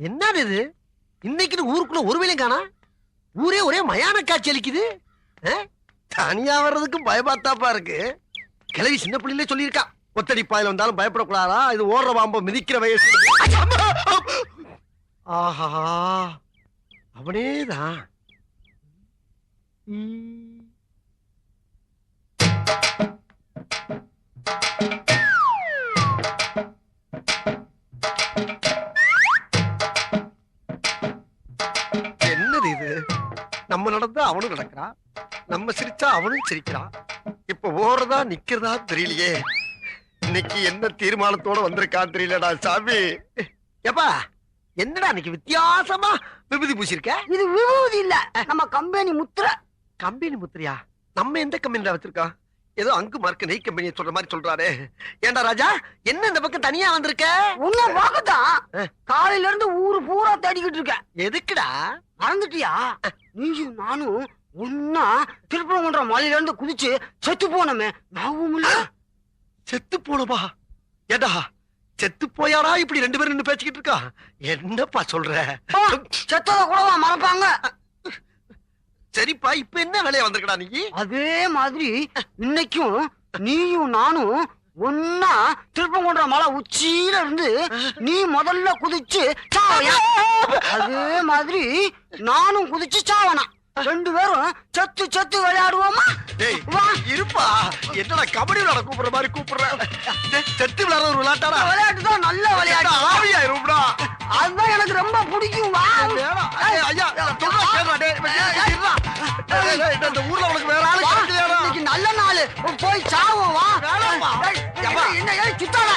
என்னது இது? இன்னைக்கு ஊருக்குள்ள ஒரு வேலையும் காணா? ஊரே ஒரே மயான காட்சி அளிக்குது. ஆ? தனியா வர்றதுக்கு பயமாத்தாப்பா இருக்கு கிளவி சின்ன பிள்ளையிலே சொல்லியிருக்கா ஒத்தடி பாயில வந்தாலும் பயப்படக்கூடாதா? இது ஓடுற பாம்ப மிதிக்கிற வயசு. ஆஹா அவனேதான். நம்ம நடந்தா அவனும் நடக்கிறான். நம்ம சிரிச்சா அவனும் சிரிக்கிறான். இப்ப ஓடுறதா நிக்கிறதா தெரியலையே. இன்னைக்கு என்ன தீர்மானத்தோட வந்திருக்கான் தெரியலடா சாமி. ஏப்பா என்னடா இன்னைக்கு வித்தியாசமா விபூதி பூசிருக்க? இது விபூதி இல்ல நம்ம கம்பெனி முத்திர. கம்பெனி முத்திரையா? நம்ம எந்த கம்பெனில வச்சிருக்கோம்? ஏதோ அங்கு மார்க் நெய் கம்பெனியை சொல்ற மாதிரி சொல்றாரு. ஏண்டா ராஜா என்ன இந்த பக்கம் தனியா வந்திருக்க? உன்னை பார்க்கத்தான். ஆ. காலையில இருந்து ஊரு பூரா தேடிக்கிட்டு இருக்கேன். எதுக்குடா? மறந்துட்டியா? நீயும் நானும் ஒன்னா திருப்பரங்குன்ற மலையில இருந்து குதிச்சு செத்து போனோமே. இல்ல. செத்து போனப்பா ஏடா செத்து போயாடா இப்படி ரெண்டு பேரும் நின்னு பேசிக்கிட்டு இருக்கா? என்னப்பா சொல்ற? செத்தத கூடவா மறப்பாங்க? சரிப்பா இப்ப என்ன வேலையா வந்திருக்கடா நீ? அதே மாதிரி இன்னைக்கும் நீயும் நானும் ஒன்னா திருப்பங்குன்ற மலை உச்சியில இருந்து நீ முதல்ல குதிச்சு சாவையா அதே மாதிரி நானும் குதிச்சு சாவனா. ரெண்டு பேரும் செத்து செத்து விளையாடுவோமா? வா. இருப்பா. என்னடா கபடி விளையாட கூப்பிடுற மாதிரி கூப்பிடுற? செத்து விளையாடுற ஒரு விளையாட்டாடா? விளையாட்டு தான் நல்ல விளையாட்டு. ஆவியாயிரும்டா. அதுதான் எனக்கு ரொம்ப பிடிக்கும். வா. போய் சாவும் வா. என்ன ஏன் சுத்தாடா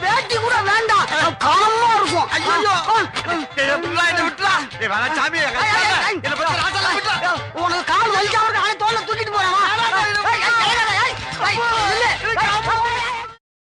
வேட்டி கூட வேண்டாம். காலமா இருக்கும். ஐயோ விட்டுறா உனக்கு கால் வலிக்காம